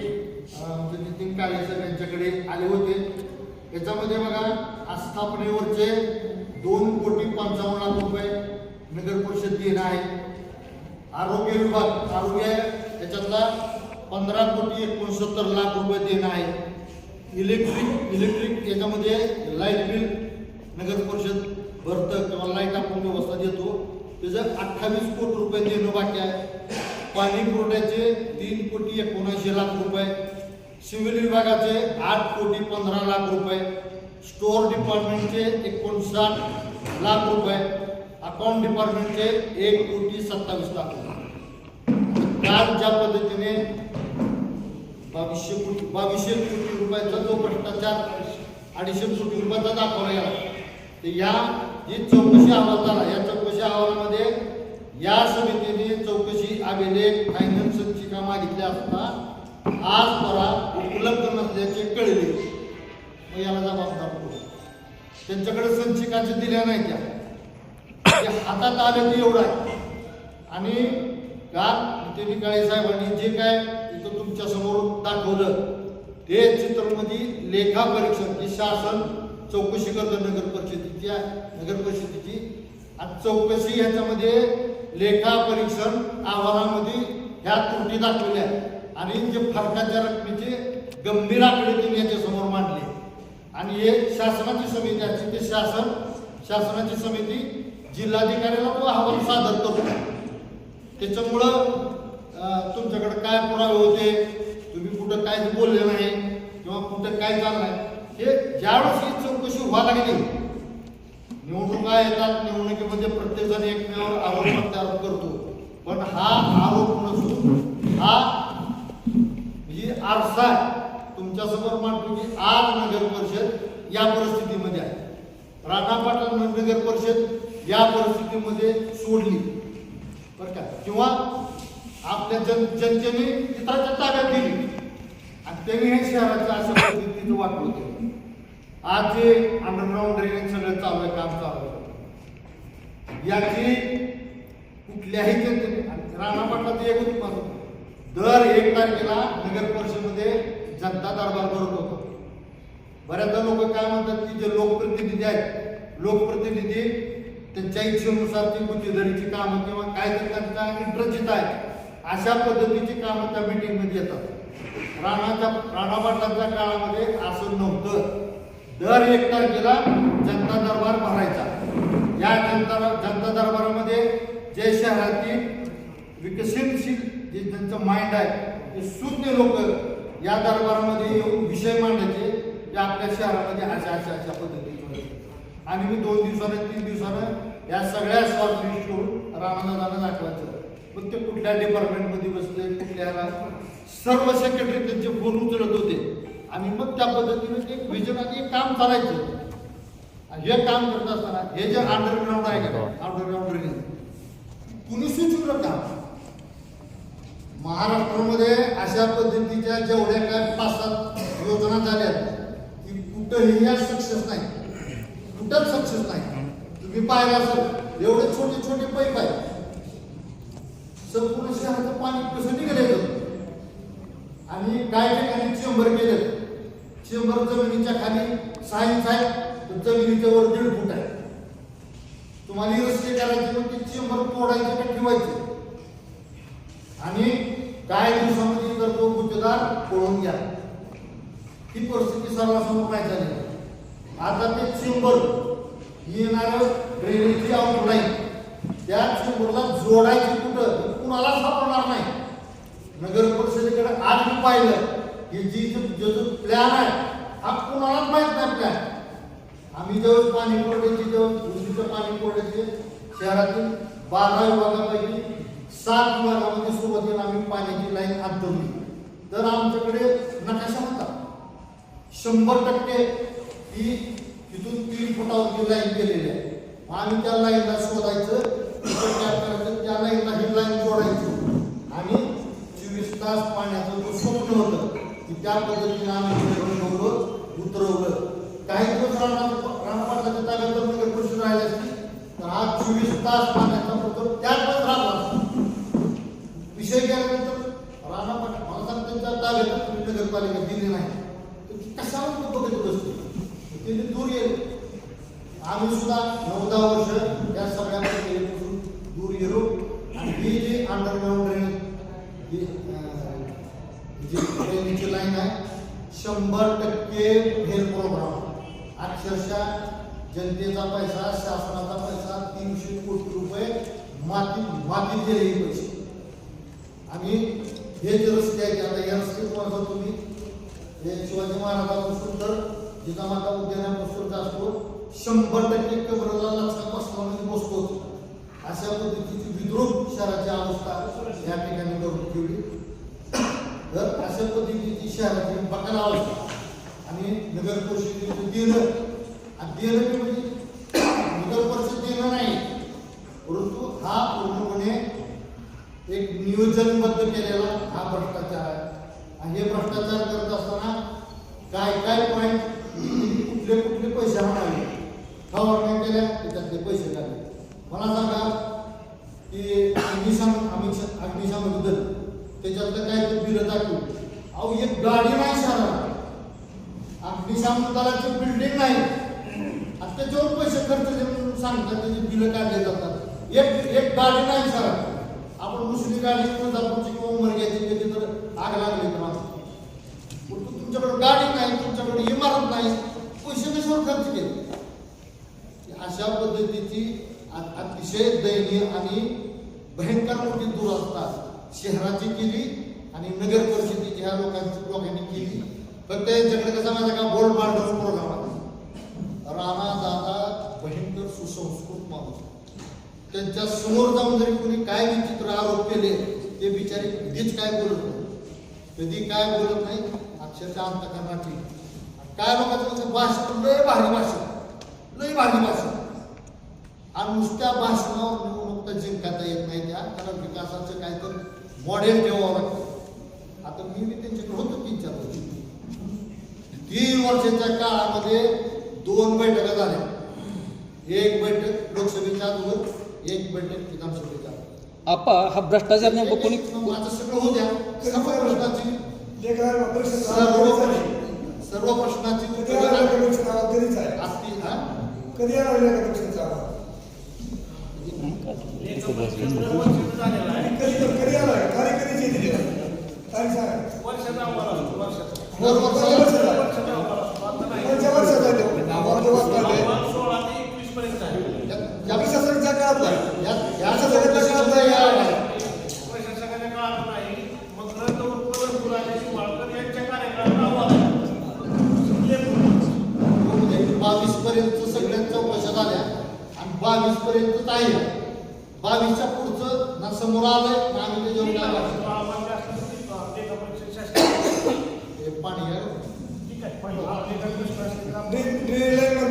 Nitin Kale sir यांच्याकडे आले होते. याच्यामध्ये बघा आस्थापनेवरचे दोन कोटी पंचावन्न लाख रुपये नगर परिषद देणं आहे. आरोग्य विभाग आरोग्य याच्यातला पंधरा कोटी एकोणसत्तर लाख रुपये देणं आहे. इलेक्ट्रिक इलेक्ट्रिक याच्यामध्ये लाइट बिल नगर परिषद भरतं किंवा लाइट आपण व्यवस्था देतो. त्याचं अठ्ठावीस कोटी रुपये देणं बाकी आहे. पाणी पुरवठ्याचे तीन कोटी एकोणऐंशी लाख रुपये सिव्हिल विभागाचे आठ कोटी पंधरा लाख रुपये स्टोअर डिपार्टमेंटचे एकोणसाठ लाख रुपये अकाउंट डिपार्टमेंटचे एक कोटी सत्तावीस लाख रुपये. काल ज्या पद्धतीने बावीसशे कोटी बावीसशे कोटी रुपयाचा जो भ्रष्टाचार अडीचशे कोटी रुपयाचा दाखवला गेला तर या जी चौकशी अहवाल झाला या चौकशी अहवालामध्ये या समितीने चौकशी अभिलेख फायनल संचिका मागितल्या असता आज परा उपलब्ध नसल्याचे कळले. मग याला जबाबदार त्यांच्याकडे संचिकाचे दिल्या नाही त्या. हातात आले ते एवढं आहे. आणि का? त्यांनी काळे साहेबांनी जे काय इथं तुमच्यासमोर दाखवलं ते चित्रमध्ये लेखा परीक्षण जे शासन चौकशी करतं नगर परिषदेची नगर परिषदेची. आणि चौकशी ह्याच्यामध्ये लेखा परीक्षण अहवालामध्ये ह्या त्रुटी दाखवल्या आणि जे फरकाच्या रकमेचे गंभीर आकडे त्यांनी याच्यासमोर मांडले. आणि हे शासनाची समिती असते ते शासन शासनाची समिती जिल्हाधिकाऱ्याला तो अहवाल सादर करतो. त्याच्यामुळं तुमच्याकडे काय पुरावे होते तुम्ही कुठं काय बोलले नाही किंवा कुठं काय चाललंय हे ज्यावेळेस ही चौकशी व्हायला लागली निवडणुका येतात? निवडणुकीमध्ये प्रत्येकजण एकमेकावर आरोप प्रत्यारोप करतो. पण हा आरोप नसून हा ही आरसा आहे. तुमच्यासमोर मांडतो की आज नगर परिषद या परिस्थितीमध्ये आहे. राणा पाटण नगर परिषद या परिस्थितीमध्ये सोडली. बरं का? किंवा आपल्या जन जनतेने इतरांच्या ताब्यात दिली. आणि त्यांनी हे शहराच्या अशा पद्धतीने वाटलं होतं आज जे अंडरग्राऊंड ड्रेनेज सगळं चालू आहे काम चालू आहे. याची कुठल्याही जनतेने आणि राणा पाटलाचं एक उत्पादन दर एक तारखेला नगर परिषदेमध्ये जनता दरबार भरत होतो. बऱ्याचदा लोक काय म्हणतात की जे लोकप्रतिनिधी आहेत लोकप्रतिनिधी त्यांच्या इच्छेनुसार ती गुन्हेगारीची कामं किंवा काय तरी त्यांचा इंटरेस्ट आहे अशा पद्धतीची कामं त्या मीटिंगमध्ये येतात. राणाच्या राणा पाटलांच्या काळामध्ये असं नव्हतं. दर एक तारखेला जनता दरबार भरायचा. या जनता जनता दरबारामध्ये जे शहरातील विकसनशील जे त्यांचं माइंड आहे ते शून्य लोक या दरबारामध्ये येऊन विषय मांडायचे ते आपल्या शहरामध्ये अशा अशा अशा पद्धतीने आणि मी दोन दिवसानं तीन दिवसानं या सगळ्या स्वार्थ लिस्ट करून दाखवायचं. मग ते कुठल्या डिपार्टमेंटमध्ये बसले कुठल्या सर्व सेक्रेटरी त्यांचे फोन उचलत होते. आणि मग त्या पद्धतीने ते विजन काम चालायचं. आणि हे काम करत असताना हे जे अंडरग्राऊंड आहे का? अंडरग्राऊंड ड्रेनेज कुणी सुचवलं का? महाराष्ट्रामध्ये अशा पद्धतीच्या जेवढ्या काय पाच सात योजना झाल्या की कुठंही या सक्सेस नाही. कुठंच सक्सेस नाही. तुम्ही पाहिलं असाल एवढे छोटे छोटे पैप आहेत. संपूर्ण शहराचं पाणी कसं निघालेलं? आणि काय ठिकाणी चेंबर केले चेंबर जमिनीच्या खाली साईन्स आहे जमिनीच्या वर दीड फूट आहे. तुम्हाला रस्ते करायचे मग ते चेंबर तोडायचे का ठेवायचे? आणि काय दिवसामध्ये जर तो गुत्तेदार पळून घ्या ही परिस्थिती सर्वांसमोर नाही झाली. आता ते चेंबर येणार ड्रेनेजची आउटलाईन त्या चेंबरला जोडायची कुठं? कुणाला सापडणार नाही. नगर परिषदेकडे आज मी पाहिलं. की जी जो जो प्लॅन आहे हा कुणालाच माहीत नाही प्लॅन आम्ही जेव्हा पाणी पुरवठ्याची जेव्हा दूषित पाणी पुरवठ्याचे शहरातील बारा विभागापैकी सात विभागामध्ये सुरुवातीला आम्ही पाण्याची लाईन अंतरली तर आमच्याकडे नकाशा होता शंभर टक्के ही तिथून तीन फुटावरती लाईन केलेली आहे. आम्ही त्या लाईनला शोधायचं तिथं काय करायचं त्या लाईनला ही लाईन जोडायची आणि चोवीस तास पाण्याचं जो स्वप्न होतं की त्या पद्धतीने आम्ही ते बनवलं उतरवलं. काही दिवस राणा राणापाटाच्या ताब्यात जर नगर परिषद राहिली असती तर आज चोवीस तास पाण्याचा प्रकल्प त्याच राहला असता. विषय केल्यानंतर राणा पाटील झाले तर तुम्ही नगरपालिका दिली नाही. तर ती कशावर तो बघत बसते ते दूर येईल. आम्ही सुद्धा नऊ दहा वर्ष या सगळ्या दूर गेलो. आणि ही जे अंडरग्राऊंड ड्रेन म्हणजे जी लाईन आहे. शंभर टक्के फेल प्रोग्राम अक्षरशः जनतेचा पैसा शासनाचा पैसा तीनशे कोटी रुपये माती मातीत गेले हे पैसे. आम्ही हे जे रस्ते आहेत आता या रस्ते कोणाचा तुम्ही? हे शिवाजी महाराजापासून तर जिजामाता उद्यानापासून असतो. शंभर टक्के कबरला लक्षात बसण्यामध्ये बसतोच अशा पद्धतीची विद्रूप शहराची अवस्था या ठिकाणी करून ठेवली. अशा शहरातील बकाल अवस्था आणि नगर परिषदेचं देणं आणि देणं म्हणजे, म्हणजे नगर परिषद देणं नाही. परंतु हा पूर्णपणे एक नियोजनबद्ध केलेला हा भ्रष्टाचार आहे. आणि हे भ्रष्टाचार करत असताना काय काय पॉईंट कुठले कुठले पैसे हटावे फवारण्या केल्या त्याच्यातले पैसे झाले मला सांगा बिल्डिंग नाही पैसे खर्च करून सांगतात एक एक गाडी नाही शहरात आपण दुसरी गाडी तुळजापूरची आग तर तुमच्याकडे गाडी नाही, तुमच्याकडे इमारत नाही, पैसे कशावर खर्च केले? अशा पद्धतीची अतिशय दयनीय भयंकर मोठी दुरवस्था शहराची नगर परिषदेची ह्या लोकांची पण त्यांच्याकडे कसा माहिती का? बोर्ड बांधून प्रोग्राम आहे राणा दादा भयंकर सुसंस्कृत माणूस. त्यांच्यासमोर जाऊन जरी कोणी काय विचित्र आरोप केले ते बिचारे कधीच काय बोलत नाही. कधी काय बोलत नाही अक्षरशः अंतकरणाची काय लोकांचं भाषण लय भारी भाषण. लय भारी भाषण. आणि नुसत्या भाषणावर निवडणूक जिंकता येत नाही त्या. कारण विकासाचं काय तर मॉडेल ठेवावं लागतं. आता मी बी त्यांच्याकडे होतो तीन चार वर्ष तीन वर्षाच्या काळामध्ये दोन बैठका झाल्या. एक बैठक लोकसभेच्या अगोदर एक बैठक विधानसभेच्या. आपा हा भ्रष्टाचार नेमकं कोणी आता सगळं होऊ द्या. सर्व प्रश्नाची सर्व सर्व प्रश्नाची उत्तरं असतील हा? कधी आला लेखा परीक्षेचा आवाज आणि कधी कधी आला तारीख कधीची आहे दिली तारीख सांगा दर वर्षाला कोणत्या वर्षात आहे तो? कोणत्या वर्षात आहे? या- या या- प्रशासनाच्या काळात आहे. या- या या सगळ्या सगळ्या प्रश्नाचं काळात या- आहे. बावीस पर्यंत सगळ्यात चौकशा झाल्या आणि बावीस पर्यंत आहे बावीसच्या पुढचं ना समोर आलंय ना आम्ही ते जेवण हे पाणी आहे. पण ड्रेन लाईन